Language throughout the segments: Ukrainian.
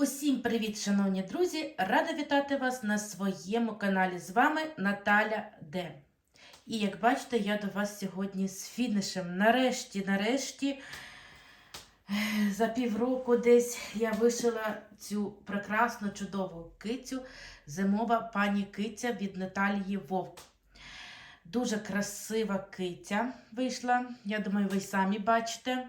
Усім привіт, шановні друзі! Рада вітати вас на своєму каналі. З вами Наталя Д. І як бачите, я до вас сьогодні з фінішем. Нарешті, нарешті, за півроку десь я вишила цю прекрасну чудову кицю, зимова пані киця від Наталії Вовк. Дуже красива киця вийшла. Я думаю, ви самі бачите.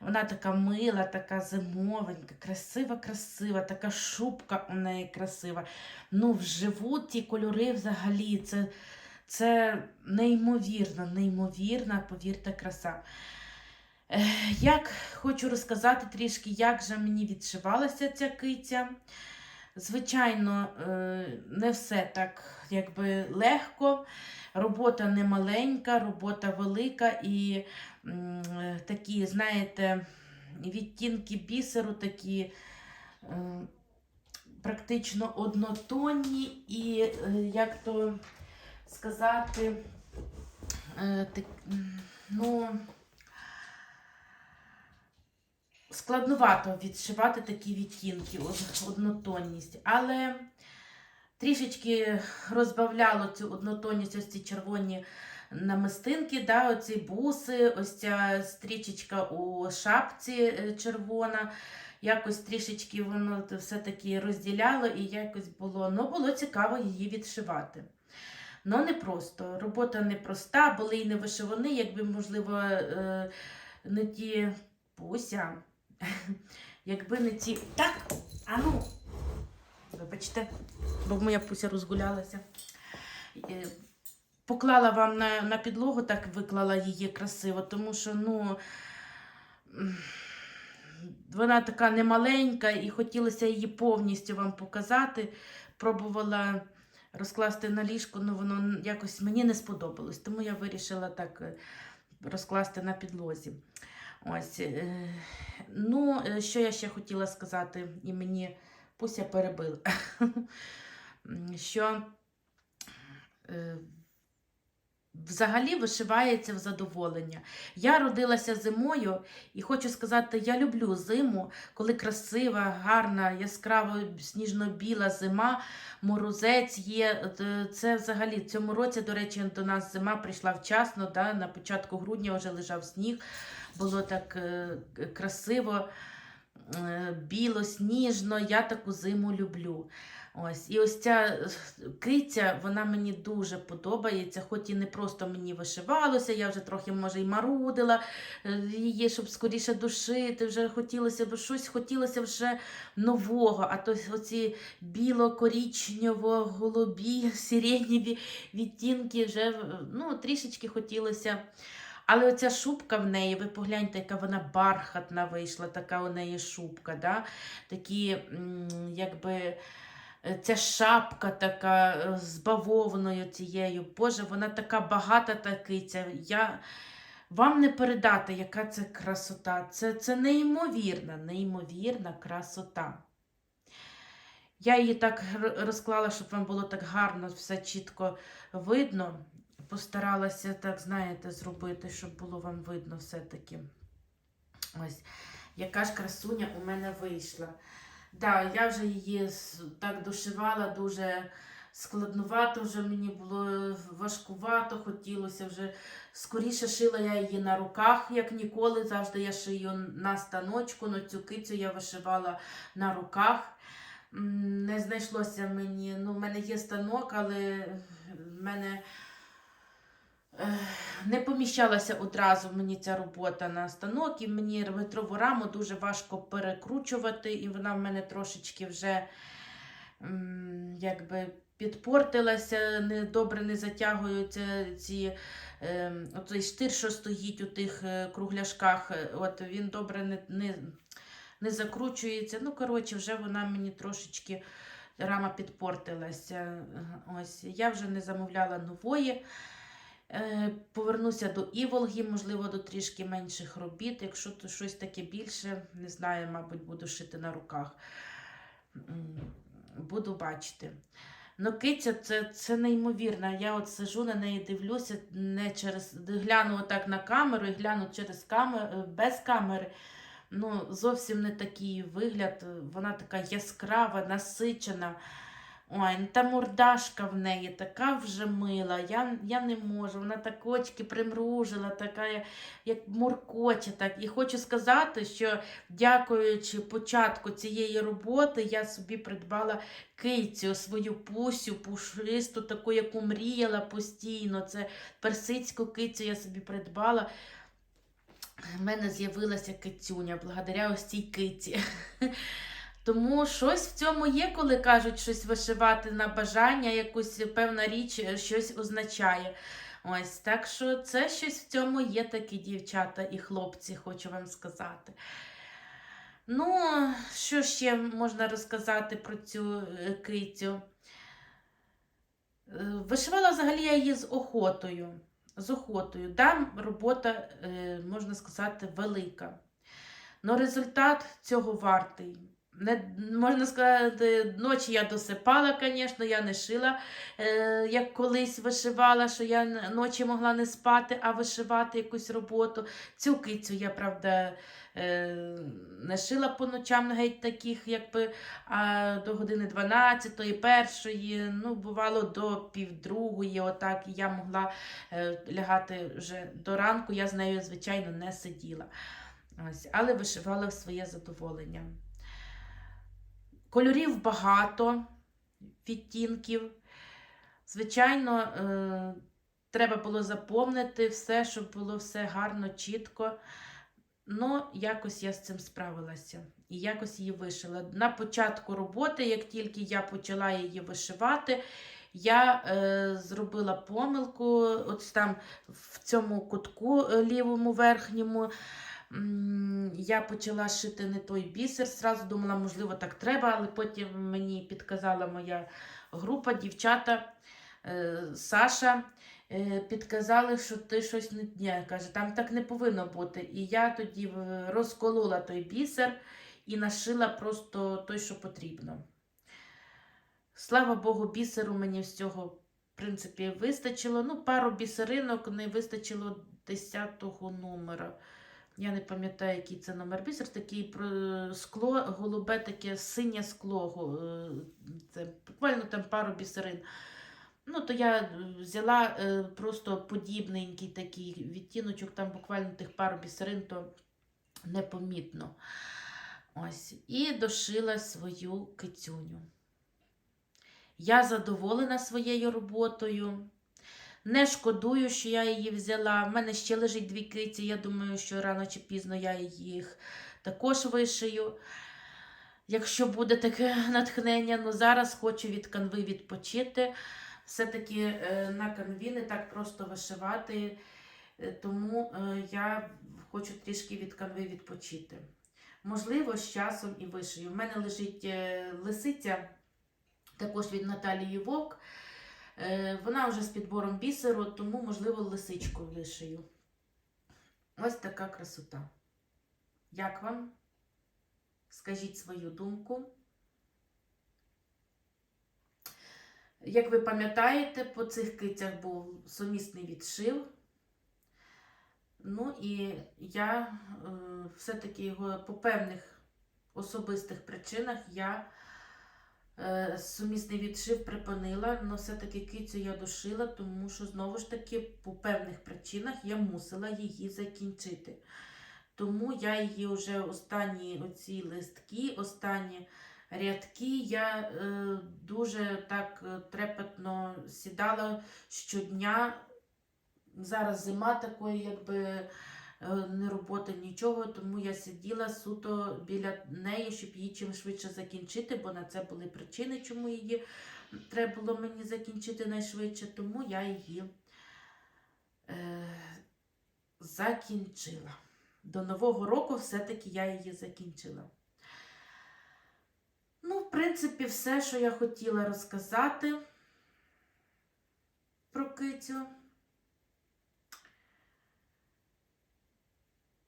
Вона така мила, така зимовенька, красива, красива, така шубка у неї красива. Ну, вживу ті кольори взагалі. Це, це неймовірно, неймовірна, повірте, краса. Як хочу розказати трішки, як же мені відшивалася ця киця. Звичайно, е, не все так якби легко. Робота не маленька, робота велика і такі, знаєте, відтінки бісеру такі е, практично однотонні і, е, як то сказати, е, так, ну, складновато відшивати такі відтінки, однотонність. Але трішечки розбавляло цю однотонність, ось ці червоні намистинки, да, оці буси, ось ця стрічечка у шапці е, червона. Якось трішечки воно все-таки розділяло і якось було. Ну, було цікаво її відшивати. Ну, не просто. Робота непроста, були й не вишивани, якби, можливо, е, не ті пуся. Якби не ті. Так, а ну, вибачте, бо моя пуся розгулялася. Е, Поклала вам на, на підлогу, так виклала її красиво, тому що, ну, вона така немаленька і хотілося її повністю вам показати. Пробувала розкласти на ліжко, але воно якось мені не сподобалось, тому я вирішила так е, розкласти на підлозі. Ось. е, Ну, що я ще хотіла сказати, і мені Пуся перебила, що е, взагалі вишивається в задоволення. Я родилася зимою і хочу сказати, я люблю зиму, коли красива, гарна, яскраво сніжно-біла зима, морозець є. Е, Це взагалі в цьому році, до речі, до нас зима прийшла вчасно. Да? На початку грудня вже лежав сніг, було так е, красиво. Е, Біло, сніжно, я таку зиму люблю. Ось. І ось ця е, киця, вона мені дуже подобається, хоч і не просто мені вишивалося, я вже трохи, може, і марудила е, її, щоб скоріше душити, вже хотілося б щось, хотілося вже нового, а то оці біло-корічнево-голубі, сиренєві відтінки вже е, ну, трішечки хотілося. Але оця шубка в неї, ви погляньте, яка вона бархатна вийшла, така у неї шубка. Да? Такі, якби, е, ця шапка така е, з бавовною цією. Боже, вона така багата та киця. Я... Вам не передати, яка це красота. Це, це неймовірна, неймовірна красота. Я її так розклала, щоб вам було так гарно, все чітко видно. Постаралася так, знаєте, зробити, щоб було вам видно все-таки. Ось, яка ж красуня у мене вийшла. Да, я вже її так дошивала, дуже складнувато, вже мені було важкувато, хотілося вже скоріше шила я її на руках, як ніколи. Завжди я шию на станочку, но цю кицю я вишивала на руках. Не знайшлося мені. Ну, в мене є станок, але в мене не поміщалася одразу мені ця робота на станок, і мені метрову раму дуже важко перекручувати, і вона в мене трошечки вже якби підпортилася, добре не затягуються ці, е, оцей штир, що стоїть у тих е, кругляшках, от він добре не, не, не закручується. Ну, коротше, вже вона мені трошечки рама підпортилася. Ось, я вже не замовляла нової. Е, Повернуся до Іволги, можливо, до трішки менших робіт. Якщо то щось таке більше, не знаю, мабуть, буду шити на руках. Буду бачити. Ну, киця це, це неймовірно. Я от сижу на неї, дивлюся, не через гляну отак на камеру і гляну через камеру без камери. ну, зовсім не такий вигляд. Вона така яскрава, насичена. Ой, ну та мордашка в неї така вже мила. Я, я не можу. Вона так очки примружила, така як муркоче. Так. І хочу сказати, що дякуючи початку цієї роботи, я собі придбала кицю, свою пусю, пушисту, таку, яку мріяла постійно. Це персидську кицю я собі придбала. В мене з'явилася кицюня благодаря ось цій киці. Тому щось в цьому є, коли кажуть щось вишивати на бажання, якусь певна річ е, щось означає. Ось так що це щось в цьому є такі дівчата і хлопці, хочу вам сказати. Ну, що ще можна розказати про цю е, кицю? Е, Вишивала взагалі її з охотою. З охотою. Да, робота, можна сказати, велика. Но результат цього вартий. Не, можна сказати, ночі я досипала, звісно, я не шила, е, як колись вишивала, що я ночі могла не спати, а вишивати якусь роботу. Цю кицю я, правда, е, не шила по ночам геть таких, якби а до години 12-ї, першої, ну, бувало до півдругої, отак, я могла е, лягати вже до ранку, я з нею, звичайно, не сиділа. Ось, але вишивала своє задоволення. Кольорів багато, відтінків. Звичайно, е, треба було заповнити все, щоб було все гарно, чітко. Ну, якось я з цим справилася і якось її вишила. На початку роботи, як тільки я почала її вишивати, я е, зробила помилку, от там в цьому кутку е, лівому верхньому. Я почала шити не той бісер, зразу думала, можливо, так треба, але потім мені підказала моя група, дівчата, е, Саша, е, підказали, що ти щось не дня. Каже, там так не повинно бути. І я тоді е, розколола той бісер і нашила просто той, що потрібно. Слава Богу, бісеру мені з цього, в принципі, вистачило. Ну, пару бісеринок не вистачило 10-го номера. Я не пам'ятаю, який це номер бісер. Такий про- скло, голубе, таке синє скло. е, Це буквально там пару бісерин. Ну, то я е, взяла е, просто подібненький такий відтіночок, там буквально тих пару бісерин, то непомітно. Ось. І дошила свою кицюню. Я задоволена своєю роботою. Не шкодую, що я її взяла. В мене ще лежить дві киці. Я думаю, що рано чи пізно я їх також вишию. Якщо буде таке натхнення, ну зараз хочу від канви відпочити. Все-таки е, на канві не так просто вишивати, е, тому е, я хочу трішки від канви відпочити. Можливо, з часом і вишию. У мене лежить лисиця, також від Наталії Вовк. Е, Вона вже з підбором бісеру, тому, можливо, лисичку вишию. Ось така красота. Як вам? Скажіть свою думку. Як ви пам'ятаєте, по цих кицях був сумісний відшив. Ну і я е, все-таки його по певних особистих причинах я сумісний відшив припинила, але все-таки кицю я дошила, тому що знову ж таки по певних причинах я мусила її закінчити. Тому я її вже останні оці листки, останні рядки, я е, дуже так е, трепетно сідала щодня. Зараз зима такої, якби е, не роботи, нічого, тому я сиділа суто біля неї, щоб її чим швидше закінчити, бо на це були причини, чому її треба було мені закінчити найшвидше, тому я її е, закінчила. До Нового року все-таки я її закінчила. Ну, в принципі, все, що я хотіла розказати про кицю.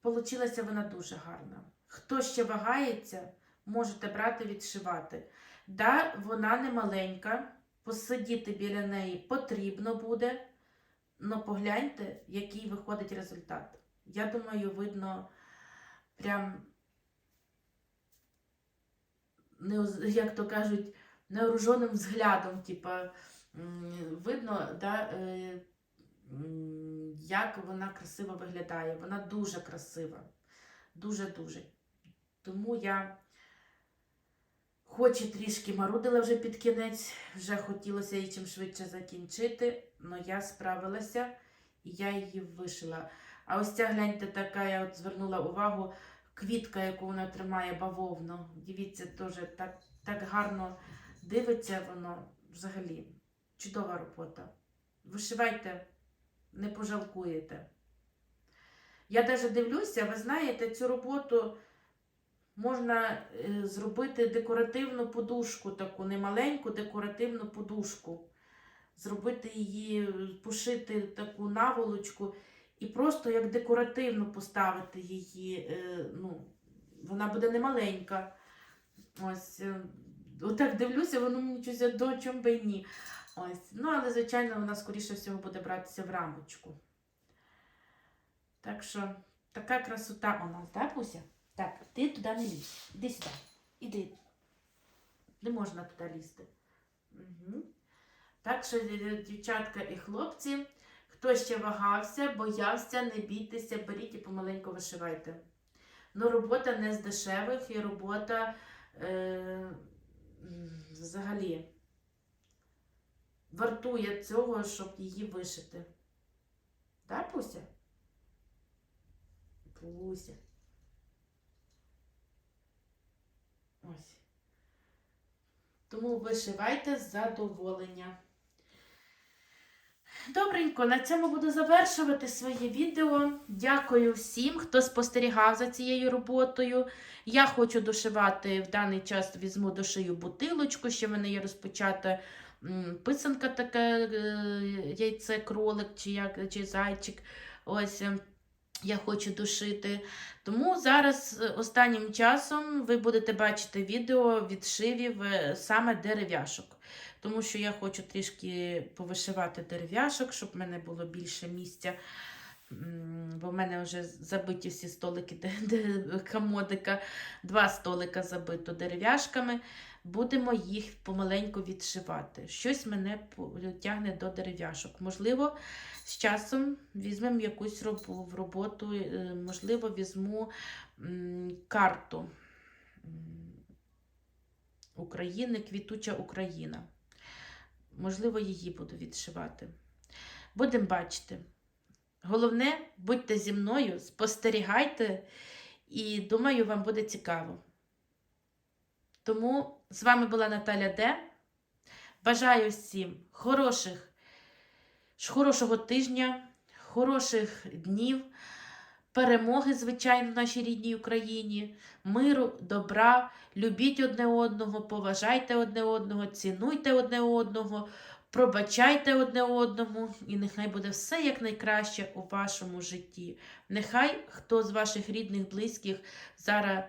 Получилася вона дуже гарна. Хто ще вагається, можете брати відшивати. Да, вона не маленька, посидіти біля неї потрібно буде, але погляньте, який виходить результат. Я думаю, видно прям, як то кажуть, неоруженим взглядом, типа, видно, да, е, як вона красиво виглядає. Вона дуже красива. Дуже-дуже. Тому я хоч і трішки марудила вже під кінець, вже хотілося її чим швидше закінчити, але я справилася і я її вишила. А ось ця, гляньте, така, я от звернула увагу, квітка, яку вона тримає бавовну. Дивіться, теж так, так гарно дивиться воно взагалі. Чудова робота. Вишивайте, не пожалкуєте. Я навіть дивлюся, ви знаєте, цю роботу можна е, зробити декоративну подушку, таку немаленьку декоративну подушку. Зробити її, пошити таку наволочку і просто як декоративно поставити її. е, Ну, вона буде немаленька. Ось, е, отак дивлюся, воно мені щось до чому би ні. Ось. Ну, але, звичайно, вона, скоріше всього, буде братися в рамочку. Так що, така красота у нас, так, Буся? Так, ти туди не лізь. Іди сюди. Іди. Не можна туди лізти. Угу. Так що, дівчатка і хлопці, хто ще вагався, боявся, не бійтеся, беріть і помаленьку вишивайте. Ну, робота не з дешевих і робота е, взагалі вартує цього, щоб її вишити. Так, Пуся? Пуся. Ось. Тому вишивайте з задоволення. Добренько, на цьому буду завершувати своє відео. Дякую всім, хто спостерігав за цією роботою. Я хочу дошивати в даний час візьму дошию бутилочку, ще в мене є розпочата писанка така, е, яйце, кролик чи, як, чи зайчик. Ось е, я хочу дошити. Тому зараз е, останнім часом ви будете бачити відео відшивів е, саме дерев'яшок. Тому що я хочу трішки повишивати дерев'яшок, щоб в мене було більше місця. Бо в мене вже забиті всі столики комодика, два столика забито дерев'яшками. Будемо їх помаленьку відшивати. Щось мене тягне до дерев'яшок. Можливо, з часом візьмемо якусь роботу, е, можливо, візьму карту України, Квітуча Україна. Можливо, її буду відшивати. Будемо бачити. Головне, будьте зі мною, спостерігайте, і думаю, вам буде цікаво. Тому з вами була Наталя Де. Бажаю всім хороших, хорошого тижня, хороших днів, перемоги, звичайно, в нашій рідній Україні, миру, добра, любіть одне одного, поважайте одне одного, цінуйте одне одного, пробачайте одне одному, і нехай буде все якнайкраще у вашому житті. Нехай хто з ваших рідних, близьких зараз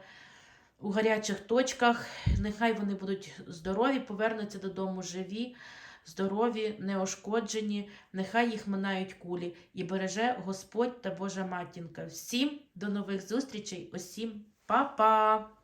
у гарячих точках, нехай вони будуть здорові, повернуться додому живі, здорові, неошкоджені, нехай їх минають кулі і береже Господь та Божа матінка. Всім до нових зустрічей, усім па-па!